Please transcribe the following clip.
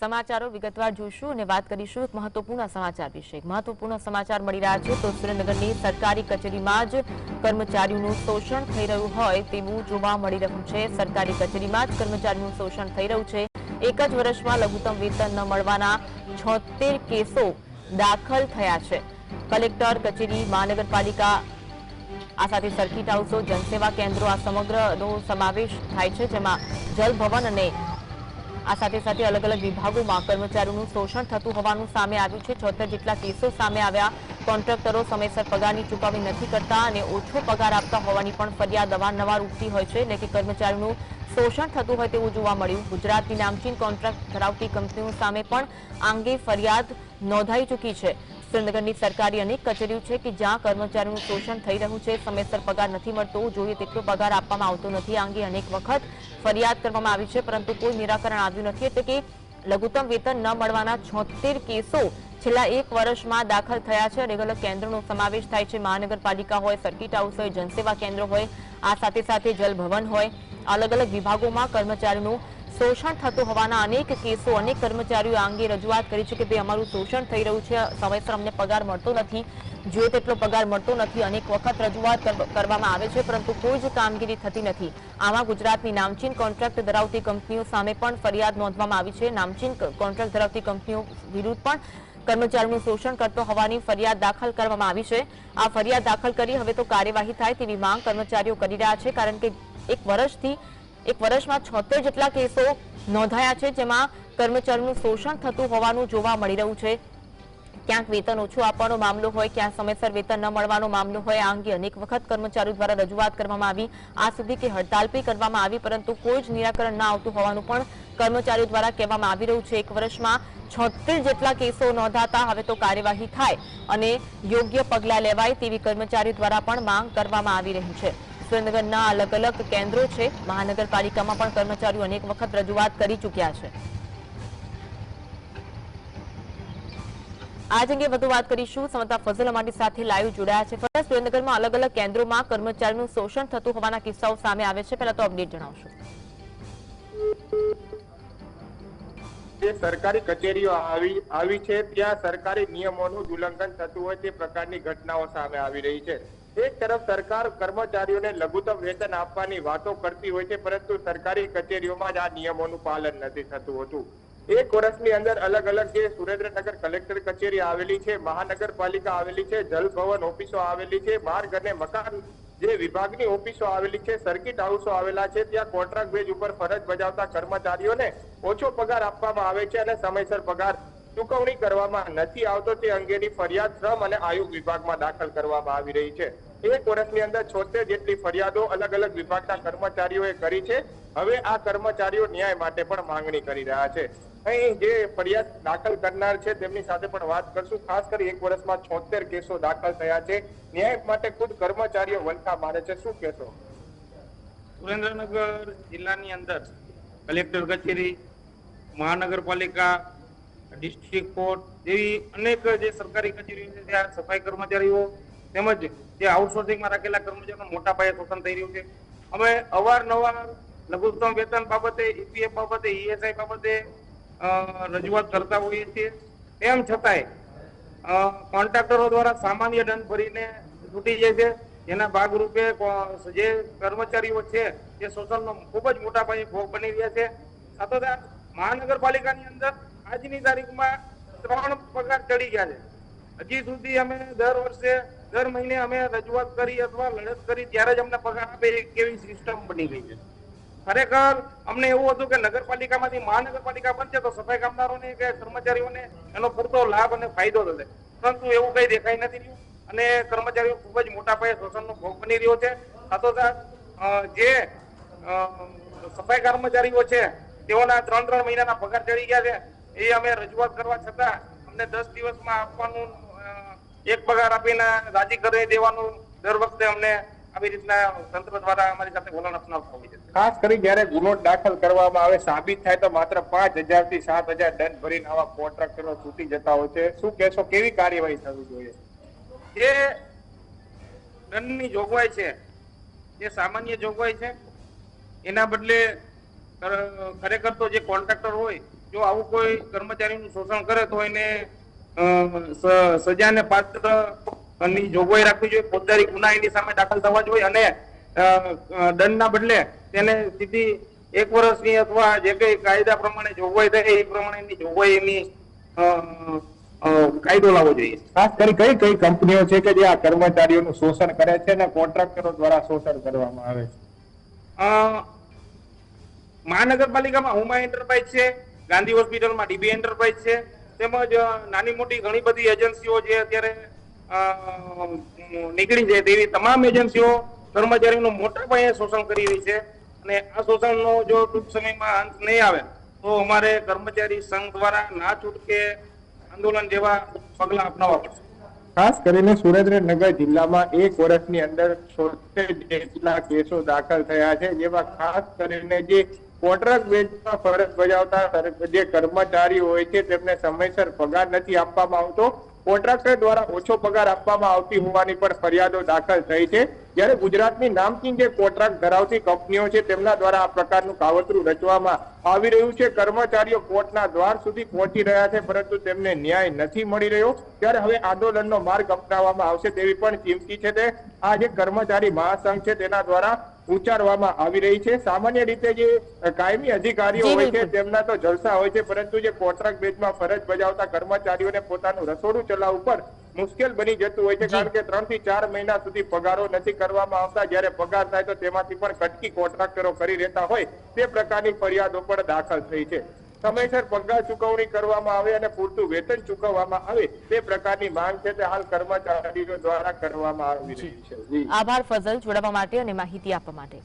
સમાચારો વિગતવાર જોઈશું અને વાત કરીશું એક મહત્વપૂર્ણ સમાચાર વિશે. મહત્વપૂર્ણ સમાચાર મળી રહ્યા છે તો સુરેન્દ્રનગરની સરકારી કચેરીમાં જ કર્મચારીઓનું શોષણ થઈ રહ્યું હોય તેવું જોવા મળી રહ્યું છે. સરકારી કચેરીમાં જ કર્મચારીનું શોષણ થઈ રહ્યું છે. એક જ વર્ષમાં લઘુત્તમ વેતન ન મળવાના છોતેર કેસો દાખલ થયા છે. કલેક્ટર કચેરી, મહાનગરપાલિકા, આ સાથે સર્કિટ હાઉસો, જનસેવા કેન્દ્રો આ સમગ્રનો સમાવેશ થાય છે, જેમાં જલભવન અને આ સાથે સાથે અલગ અલગ વિભાગોમાં કર્મચારીઓનું શોષણ થતું હોવાનું સામે આવ્યું છે. છોતેર જેટલા કેસો સામે આવ્યા. કોન્ટ્રાક્ટરો સમયસર પગારની ચૂકવણી નથી કરતા અને ઓછો પગાર આપતા હોવાની પણ ફરિયાદ અવારનવાર ઉઠતી હોય છે. એટલે કે કર્મચારીઓનું શોષણ થતું હોય તેવું જોવા મળ્યું. ગુજરાતની નામચીન કોન્ટ્રાક્ટ ધરાવતી કંપનીઓ સામે પણ આ અંગે ફરિયાદ નોંધાઈ ચૂકી છે. સુરેન્દ્રનગરની સરકારી અનેક કચેરીઓ છે કે જ્યાં કર્મચારીઓનું શોષણ થઈ રહ્યું છે. સમયસર પગાર નથી મળતો, જોઈએ તેટલો પગાર આપવામાં આવતો નથી. આ અંગે અનેક વખત ફરિયાદ કરવામાં આવી છે, પરંતુ કોઈ નિરાકરણ આવ્યું નથી. એટલે કે લઘુત્તમ વેતન ન મળવાના છોતેર કેસો છેલ્લા એક વર્ષમાં દાખલ થયા છે અલગ અલગ કેન્દ્રોનો સમાવેશ થાય છે. મહાનગરપાલિકા હોય, સર્કિટ હાઉસ હોય, જનસેવા કેન્દ્ર હોય, આ સાથે સાથે જલ ભવન હોય. અલગ અલગ વિભાગોમાં કર્મચારીઓનું શોષણ થતું હોવાના અનેક કેસો, અનેક કર્મચારીઓ અંગે રજૂઆત કરી છે કે ભાઈ અમારું શોષણ થઈ રહ્યું છે, સમયસર અમને પગાર મળતો નથી. જો તેટલો પગાર મળતો નથી, અનેક વખત રજૂઆત કરવામાં આવે છે, પરંતુ કોઈ જ કામગીરી થતી નથી. આમાં ગુજરાતની નામચીન કોન્ટ્રાક્ટ ધરાવતી કંપનીઓ સામે પણ ફરિયાદ નોંધવામાં આવી છે. નામચીન કોન્ટ્રાક્ટ ધરાવતી કંપનીઓ વિરુદ્ધ પણ કર્મચારીનું શોષણ કરતો હોવાની ફરિયાદ દાખલ કરવામાં આવી છે. આ ફરિયાદ દાખલ કરી હવે તો કાર્યવાહી થાય તેવી માંગ કર્મચારીઓ કરી રહ્યા છે, કારણ કે એક વર્ષથી એક વર્ષમાં છોતેર જેટલા કેસો નોંધાયા છે, જેમાં કર્મચારીનું શોષણ થતું હોવાનું જોવા મળી રહ્યું છે. ક્યાંક વેતન ઓછું આપવાનો મામલો હોય, ક્યાંક સમયસર વેતન ન મળવાનો મામલો હોય, આ અંગે અનેક વખત કર્મચારીઓ દ્વારા રજૂઆત કરવામાં આવી. આ સુધી કે હડતાલ પણ કરવામાં આવી, પરંતુ કોઈ જ નિરાકરણ ના આવતું હોવાનું પણ કર્મચારીઓ દ્વારા કહેવામાં આવી રહ્યું છે. એક વર્ષમાં છોતેર જેટલા કેસો નોંધાતા હવે તો કાર્યવાહી થાય અને યોગ્ય પગલાં લેવાય તેવી કર્મચારીઓ દ્વારા પણ માંગ કરવામાં આવી રહી છે. સુરેન્દ્રનગરના અલગ અલગ કેન્દ્રો છે. મહાનગરપાલિકામાં પણ કર્મચારીઓ અનેક વખત રજૂઆત કરી ચૂક્યા છે. આજ અંગે વધુ વાત કરીશું. સમતા ફઝલ અમારી સાથે લાઈવ જોડાયા છે. ફરજ સુરેન્દ્રનગરમાં અલગ અલગ કેન્દ્રોમાં કર્મચારીનું શોષણ થતું હોવાના કિસ્સાઓ સામે આવે છે. પહેલા તો અપડેટ જણાવશો. જે સરકારી કચેરીઓ આવી આવી છે, ત્યાં સરકારી નિયમોનું ઉલ્લંઘન થતું હોય તે પ્રકારની ઘટનાઓ સામે આવી રહી છે. એક તરફ સરકાર કર્મચારીઓને લઘુત્તમ વેતન આપવાની વાતો કરતી હોય છે, પરંતુ સરકારી કચેરીઓમાં જ આ નિયમોનું પાલન નથી થતું હોતું. એક વર્ષની અંદર અલગ અલગ જે સુરેન્દ્રનગર કલેક્ટર કચેરી આવેલી છે, મહાનગરપાલિકા આવેલી છે, જલ ભવન ઓફિસો આવેલી છે, માર્ગ અને મકાન જે વિભાગની ઓફિસો આવેલી છે, સર્કિટ હાઉસો આવેલા છે, ત્યાં કોન્ટ્રાક્ટ બેઝ ઉપર ફરજ બજાવતા કર્મચારીઓને ઓછો પગાર આપવામાં આવે છે અને સમયસર પગાર ચૂકવણી કરવામાં નથી આવતો તે અંગેની ફરિયાદ શ્રમ અને આયુગ વિભાગમાં દાખલ કરવામાં આવી રહી છે. એક વર્ષની અંદર છોતેર જેટલી ફરિયાદો અલગ અલગ વિભાગના કર્મચારીઓએ કરી છે. હવે આ કર્મચારીઓ ન્યાય માટે પણ માંગણી કરી રહ્યા છે. અહીં જે ફરિયાદ દાખલ કરનાર છે તેમની સાથે પણ વાત કરશું. ખાસ કરી એક વર્ષમાં છોતેર કેસો દાખલ થયા છે. ન્યાય માટે ખુદ કર્મચારીઓ વલખા મારે છે. શું કહેશો? સુરેન્દ્રનગર જિલ્લાની અંદર કલેક્ટર કચેરી, મહાનગરપાલિકા ડિસ્ટ્રિક્ટ કોર્ટ જેવી અનેક જે સરકારી કચેરીઓ છે ત્યાં સફાઈ કર્મચારીઓ તેમજ જે આઉટસોર્સિંગમાં રાખેલા કર્મચારીઓ મોટા પાયે શોષણ થઈ રહ્યું છે. અમે અવારનવાર લઘુત્તમ વેતન બાબતે ઈપીએફ બાબતે ઈએસઆઈ બાબતે અ, રજૂઆત કરતા હોઈએ છીએ. તેમ છતાંય કોન્ટ્રાક્ટરો દ્વારા સામાન્ય દંડ ભરીને છૂટી જાય છે. જેના ભાગરૂપે જે કર્મચારીઓ છે તે શોષણનો ખૂબ જ મોટા પાયે ભોગ બની રહ્યા છે. સાથોસાથ મહાનગરપાલિકાની અંદર આજની તારીખમાં ત્રણ પગાર ચડી ગયા છે. હજી સુધી અમે દર વર્ષે, દર મહિને અમે રજૂઆત કરી અથવા લડત કરી ત્યારે જ અમને પગાર આપે કેવી સિસ્ટમ બની ગઈ છે. ખરેખર અમને એવું હતું કે નગરપાલિકામાંથી મહાનગરપાલિકા બનશે તો સફાઈ કામદારોને કે કર્મચારીઓને એનો પૂરતો લાભ અને ફાયદો થશે પરંતુ એવું કઈ દેખાઈ નથી રહ્યું અને કર્મચારીઓ ખૂબ જ મોટા પાયે શોષણનો ભોગ બની રહ્યો છે. સાથોસાથ જે સફાઈ કર્મચારીઓ છે, તેઓના ત્રણ ત્રણ મહિનાના પગાર ચડી ગયા છે. એ અમે રજૂઆત કરવા છતાં અમને દસ દિવસમાં આપવાનું એક પગાર આપીને રાજી કરી દેવાનું દર વખતે અમને આવી રીતના તંત્ર દ્વારા અમારી સાથે વલણ અપનાવતા હોય છે. ખાસ કરી જયારે ગુનો દાખલ કરવામાં આવે સાબિત થાય તો માત્ર પાંચ હજારથી સાત હજાર દંડ ભરીને આવા કોન્ટ્રાક્ટરો છૂટી જતા હોય છે. શું કહેશો કેવી કાર્યવાહી થવી જોઈએ? જે દંડની જોગવાઈ છે જે સામાન્ય જોગવાઈ છે એના બદલે ખરેખર તો જે કોન્ટ્રાક્ટર હોય જો આવું કોઈ કર્મચારીનું શોષણ કરે તો એને સજાને પાત્રની જોગવાઈ રાખવી જોઈએ. ફોજદારી ગુના એની સામે દાખલ થવા જોઈએ અને દંડના બદલે તેને સીધી એક વર્ષની અથવા જે કઈ કાયદા પ્રમાણે જોગવાઈ થાય એ પ્રમાણેની જોગવાઈ એની કાયદો લાવવો જોઈએ. ખાસ કરી કઈ કઈ કંપનીઓ છે કે જે આ કર્મચારીઓનું શોષણ કરે છે અને કોન્ટ્રાક્ટરો દ્વારા શોષણ કરવામાં આવે છે? મહાનગરપાલિકામાં હુમા એન્ટરપ્રાઇઝ છે. ગાંધી હોસ્પિટલમાં ડીબી એન્ટરપ્રાઇઝ છે. તેમજ નાની મોટી ઘણી બધી એજન્સીઓ જે અત્યારે નીકળી જાય તેવી તમામ એજન્સીઓ કર્મચારીનું મોટા પાયે શોષણ કરી રહી છે. અને આ શોષણનો જો ટૂંક સમયમાં અંત નહીં આવે, તો અમારે કર્મચારી સંઘ દ્વારા ના છૂટકે આંદોલન જેવા પગલા અપનાવવા પડશે. ખાસ કરીને સુરેન્દ્રનગર જિલ્લામાં એક વર્ષની અંદર છોતેર જેટલા કેસો દાખલ થયા છે. જેમાં ખાસ કરીને જે કોન્ટ્રાક્ટ બેઝમાં ફરજ બજાવતા જે કર્મચારીઓ હોય છે, તેમને સમયસર પગાર નથી આપવામાં આવતો. કોન્ટ્રાક્ટર દ્વારા ઓછો પગાર આપવામાં આવતી હોવાની પણ ફરિયાદો દાખલ થઈ છે. જ્યારે ગુજરાતની નામચીન જે કોન્ટ્રાક્ટ ધરાવતી કંપનીઓ છે, તેમના દ્વારા આ પ્રકારનું કાવતરું રચવામાં આવી રહ્યું છે. કર્મચારીઓ કોર્ટના દ્વાર સુધી પહોંચી રહ્યા છે, પરંતુ તેમને ન્યાય નથી મળી રહ્યો. ત્યારે હવે આંદોલનનો માર્ગ અપનાવવામાં આવશે તેવી પણ ચીમકી છે તે. આ જે કર્મચારી મહાસંઘ છે, તેના દ્વારા ઉચ્ચારવામાં આવી રહી છે. સામાન્ય રીતે જે કાયમી અધિકારીઓ હોય છે તેમના તો જલસા હોય છે પરંતુ જે કોન્ટ્રાક્ટ બેઝમાં ફરજ બજાવતા કર્મચારીઓને પોતાનું રસોડું ચલાવવું પર મુશ્કેલ બની જતું હોય છે કારણ કે ત્રણથી ચાર મહિના સુધી પગારો નથી કરવામાં આવતા. જયારે પગાર થાય તો તેમાંથી પણ કટકી કોન્ટ્રાક્ટરો કરી રહેતા હોય તે પ્રકારની ફરિયાદો પણ દાખલ થઈ છે. સમયસર પગાર ચૂકવણી કરવામાં આવે અને પૂરતું વેતન ચૂકવવામાં આવે તે પ્રકારની માંગ છે તે હાલ કર્મચારીઓ દ્વારા કરવામાં આવી રહી છે. આભાર, ફઝલ. જોડાવા માટે અને માહિતી આપવા માટે.